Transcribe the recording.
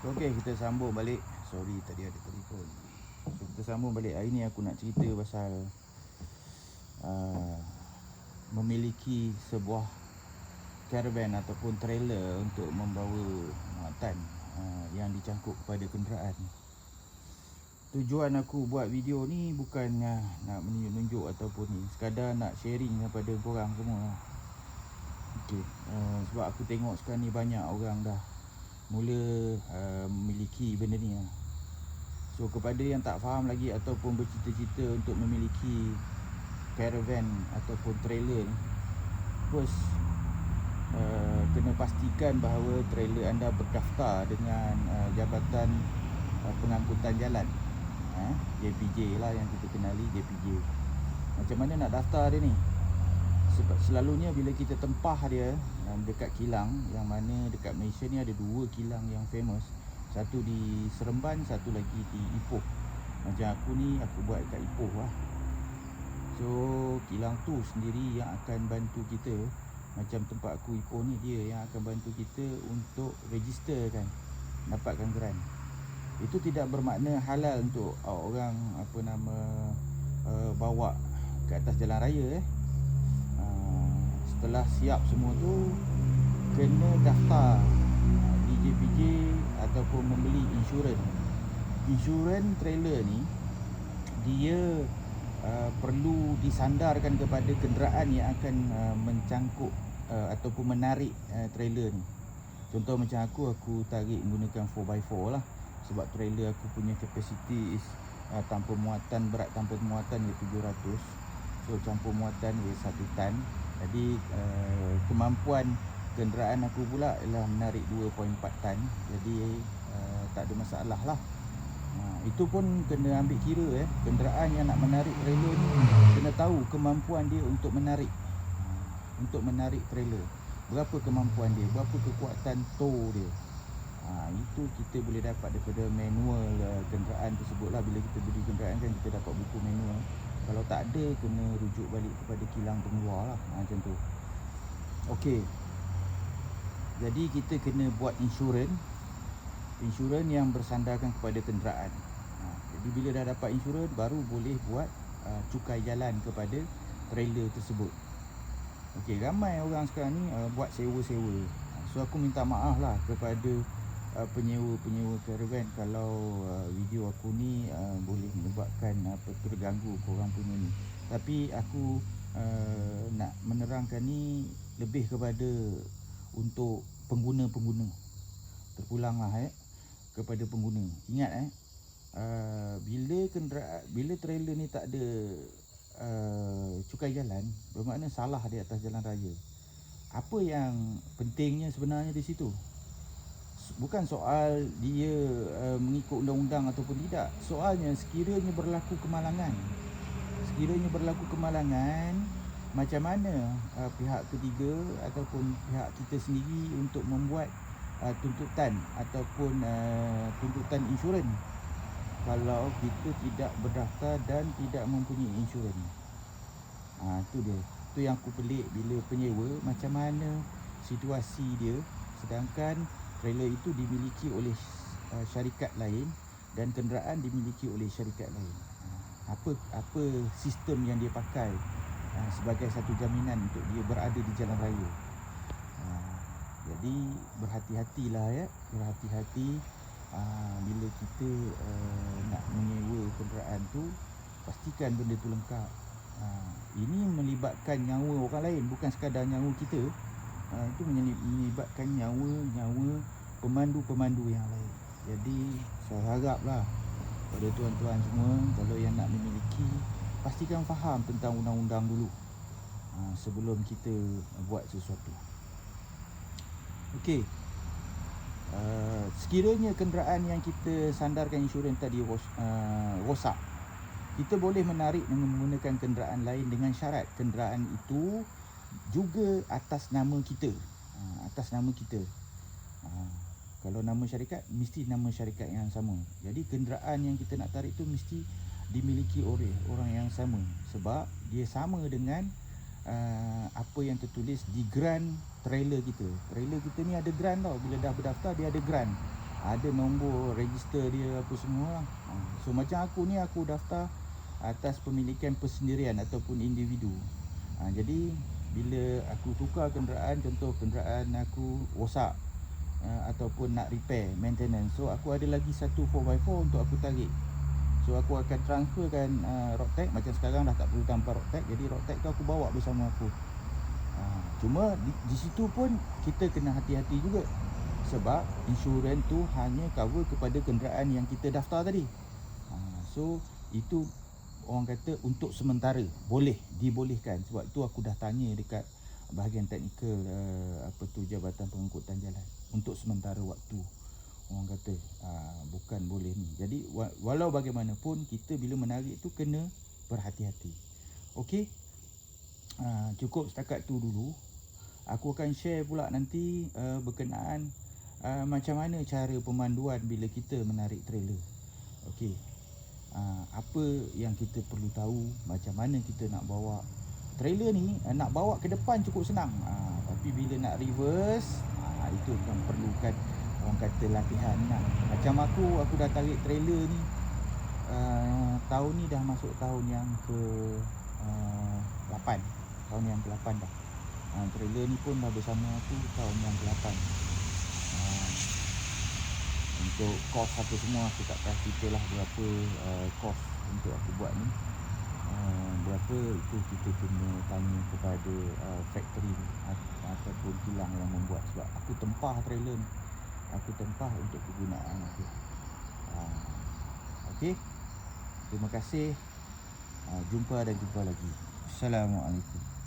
Okey, kita sambung balik. Sorry tadi ada telefon. So, kita sambung balik. Hari ni aku nak cerita pasal uh, memiliki sebuah caravan ataupun trailer untuk membawa muatan uh, yang dicangkuk kepada kenderaan. Tujuan aku buat video ni bukan uh, nak menunjuk ataupun ni, sekadar nak sharing kepada korang semua. Okey, uh, sebab aku tengok sekarang ni banyak orang dah mula uh, memiliki benda ni lah. So kepada yang tak faham lagi ataupun bercita-cita untuk memiliki caravan ataupun trailer ni First uh, kena pastikan bahawa trailer anda berdaftar dengan uh, Jabatan uh, Pengangkutan Jalan uh, JPJ lah yang kita kenali JPJ Macam mana nak daftar dia ni? Sebab selalunya bila kita tempah dia um, dekat kilang yang mana dekat Malaysia ni ada dua kilang yang famous. Satu di Seremban, satu lagi di Ipoh. Macam aku ni aku buat kat Ipoh lah. So kilang tu sendiri yang akan bantu kita macam tempat aku Ipoh ni dia yang akan bantu kita untuk register kan dapatkan grant. Itu tidak bermakna halal untuk orang apa nama uh, bawa ke atas jalan raya eh setelah siap semua tu kena daftar di JPJ ataupun membeli insurans. Insurans trailer ni dia uh, perlu disandarkan kepada kenderaan yang akan uh, mencangkuk uh, ataupun menarik uh, trailer ni. Contoh macam aku aku tarik menggunakan 4x4 lah sebab trailer aku punya capacity is uh, tanpa muatan berat tanpa muatan ia 700. So campur muatan ia 1 tan jadi uh, kemampuan kenderaan aku pula ialah menarik 2.4 tan. Jadi uh, tak ada masalah lah. Uh, itu pun kena ambil kira eh. Kenderaan yang nak menarik trailer ni kena tahu kemampuan dia untuk menarik. Uh, untuk menarik trailer. Berapa kemampuan dia, berapa kekuatan tow dia. Ha, itu kita boleh dapat daripada manual uh, kenderaan tersebut lah bila kita beli kenderaan kan kita dapat buku manual kalau tak ada kena rujuk balik kepada kilang pengeluar lah. Ha, macam tu. Okey. Jadi kita kena buat insurans. Insurans yang bersandarkan kepada kenderaan. Ha, jadi bila dah dapat insurans baru boleh buat uh, cukai jalan kepada trailer tersebut. Okey ramai orang sekarang ni uh, buat sewa-sewa. Ha, so aku minta maaf lah kepada uh, penyewa-penyewa caravan. Kalau uh, video aku ni uh, boleh menyebabkan apa terganggu korang punya ni. Tapi aku uh, nak menerangkan ni lebih kepada untuk pengguna-pengguna. Terpulanglah eh kepada pengguna. Ingat eh uh, bila kenderaan bila trailer ni tak ada uh, cukai jalan bermakna salah di atas jalan raya. Apa yang pentingnya sebenarnya di situ bukan soal dia uh, mengikut undang-undang ataupun tidak. Soalnya sekiranya berlaku kemalangan. Sekiranya berlaku kemalangan, macam mana uh, pihak ketiga ataupun pihak kita sendiri untuk membuat uh, tuntutan ataupun uh, tuntutan insurans kalau kita tidak berdaftar dan tidak mempunyai insurans. Ha, tu dia. Tu yang aku pelik bila penyewa macam mana situasi dia sedangkan trailer itu dimiliki oleh uh, syarikat lain dan kenderaan dimiliki oleh syarikat lain. Apa apa sistem yang dia pakai uh, sebagai satu jaminan untuk dia berada di jalan raya. Uh, jadi berhati-hatilah ya, berhati-hati uh, bila kita uh, nak menyewa kenderaan tu pastikan benda tu lengkap. Uh, ini melibatkan nyawa orang lain bukan sekadar nyawa kita ha, itu menyebabkan nyawa-nyawa pemandu-pemandu yang lain. Jadi saya haraplah pada tuan-tuan semua kalau yang nak memiliki pastikan faham tentang undang-undang dulu ha, sebelum kita buat sesuatu. Okey. Uh, sekiranya kenderaan yang kita sandarkan insurans tadi ros, uh, rosak kita boleh menarik menggunakan kenderaan lain dengan syarat kenderaan itu juga atas nama kita. Ha, atas nama kita. Ha, kalau nama syarikat mesti nama syarikat yang sama. Jadi kenderaan yang kita nak tarik tu mesti dimiliki oleh orang yang sama. Sebab dia sama dengan uh, apa yang tertulis di grant trailer kita. Trailer kita ni ada grant tau. Bila dah berdaftar dia ada grant. Ada nombor register dia apa semua. Ha, So macam aku ni aku daftar atas pemilikan persendirian ataupun individu. Ha, jadi bila aku tukar kenderaan contoh kenderaan aku rosak uh, ataupun nak repair maintenance. So aku ada lagi satu 4x4 untuk aku tarik. So aku akan transferkan uh, road tag. Macam sekarang dah tak perlu tanpa road tag jadi road tag tu aku bawa bersama aku. Uh, cuma di, di situ pun kita kena hati-hati juga sebab insurans tu hanya cover kepada kenderaan yang kita daftar tadi. Uh, so itu orang kata untuk sementara boleh dibolehkan. Sebab tu aku dah tanya dekat bahagian teknikal uh, apa tu jabatan pengangkutan jalan. Untuk sementara waktu orang kata uh, bukan boleh ni. Jadi wa- walau bagaimanapun kita bila menarik tu kena berhati-hati. Okey uh, cukup setakat tu dulu. Aku akan share pula nanti uh, berkenaan uh, macam mana cara pemanduan bila kita menarik trailer. Okey uh, apa yang kita perlu tahu macam mana kita nak bawa trailer ni uh, nak bawa ke depan cukup senang. Uh, tapi bila nak reverse uh, itu yang perlukan orang kata latihan lah. macam aku aku dah tarik trailer ni uh, tahun ni dah masuk tahun yang ke uh, 8 tahun yang ke-8 dah. Uh, trailer ni pun dah bersama aku tahun yang ke-8 uh, untuk kos apa semua aku tak cerita lah berapa uh, kos untuk aku buat ni. Uh, berapa itu kita kena tanya kepada uh, factory ataupun kilang yang membuat. Sebab aku tempah trailer ni. Aku tempah untuk kegunaan aku. Uh, ok terima kasih. Uh, jumpa dan jumpa lagi. Assalamualaikum